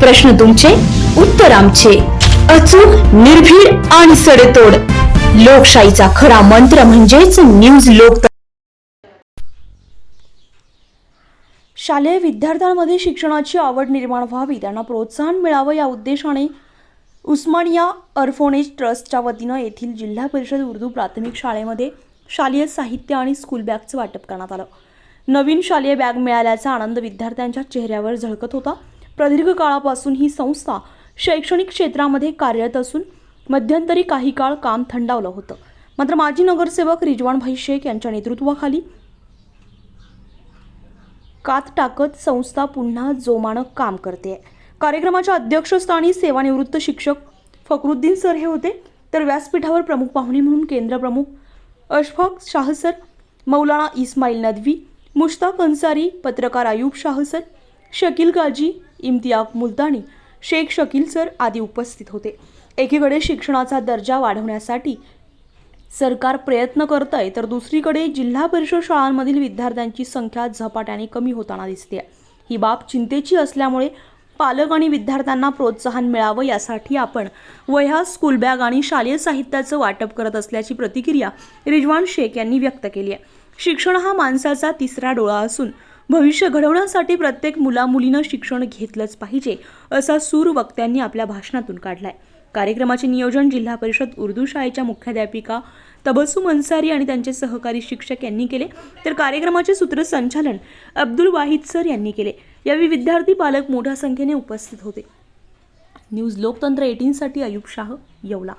प्रश्न तुमचे उत्तर आमचे. अचूक निर्भीड आणि सडेतोड. लोकशाहीचा खरा मंत्र म्हणजेच न्यूज लोक शालेय विद्यार्थ्यांमध्ये शिक्षणाची आवड निर्माण व्हावी त्यांना प्रोत्साहन मिळावं या उद्देशाने उस्मानिया अर्फोनेज ट्रस्टच्या वतीनं येथील जिल्हा परिषद उर्दू प्राथमिक शाळेमध्ये शालेय साहित्य आणि स्कूल बॅगचं वाटप करण्यात आलं. नवीन शालेय बॅग मिळाल्याचा आनंद विद्यार्थ्यांच्या चेहऱ्यावर झळकत होता. प्रदीर्घ काळापासून ही संस्था शैक्षणिक क्षेत्रामध्ये कार्यरत असून मध्यंतरी काही काळ काम थंडावलं होतं. मात्र माजी नगरसेवक रिजवानभाई शेख यांच्या नेतृत्वाखाली कात टाकत संस्था पुन्हा जोमानं काम करते कार्यक्रमाच्या अध्यक्षस्थानी सेवानिवृत्त शिक्षक फकरुद्दीन सर हे होते. तर व्यासपीठावर प्रमुख पाहुणे म्हणून केंद्र प्रमुख अशफाक शाह सर मौलाना इस्माईल नदवी मुश्ताक अन्सारी पत्रकार आयुब शाह सर शकील गाजी इम्तियाक मुलतानी शेख शकील सर आदी उपस्थित होते. एकीकडे शिक्षणाचा दर्जा वाढवण्यासाठी सरकार प्रयत्न करत आहे तर दुसरीकडे जिल्हा परिषद शाळांमधील विद्यार्थ्यांची संख्या झपाट्याने कमी होताना दिसते ही बाब चिंतेची असल्यामुळे पालक आणि विद्यार्थ्यांना प्रोत्साहन मिळावं यासाठी आपण वह्या स्कूल बॅग आणि शालेय साहित्याचं वाटप करत असल्याची प्रतिक्रिया रिजवान शेख यांनी व्यक्त केली आहे. शिक्षण हा माणसाचा तिसरा डोळा असून भविष्य घडवण्यासाठी प्रत्येक मुलामुलीनं शिक्षण घेतलंच पाहिजे असा सूर वक्त्यांनी आपल्या भाषणातून काढलाय. कार्यक्रमाचे नियोजन जिल्हा परिषद उर्दू शाळेच्या मुख्याध्यापिका तबसुम अन्सारी आणि त्यांचे सहकारी शिक्षक यांनी केले. तर कार्यक्रमाचे सूत्रसंचालन अब्दुल वाहिद सर यांनी केले. यावेळी विद्यार्थी पालक मोठ्या संख्येने उपस्थित होते. न्यूज लोकतंत्र एटीनसाठी अयुब शाह येवला.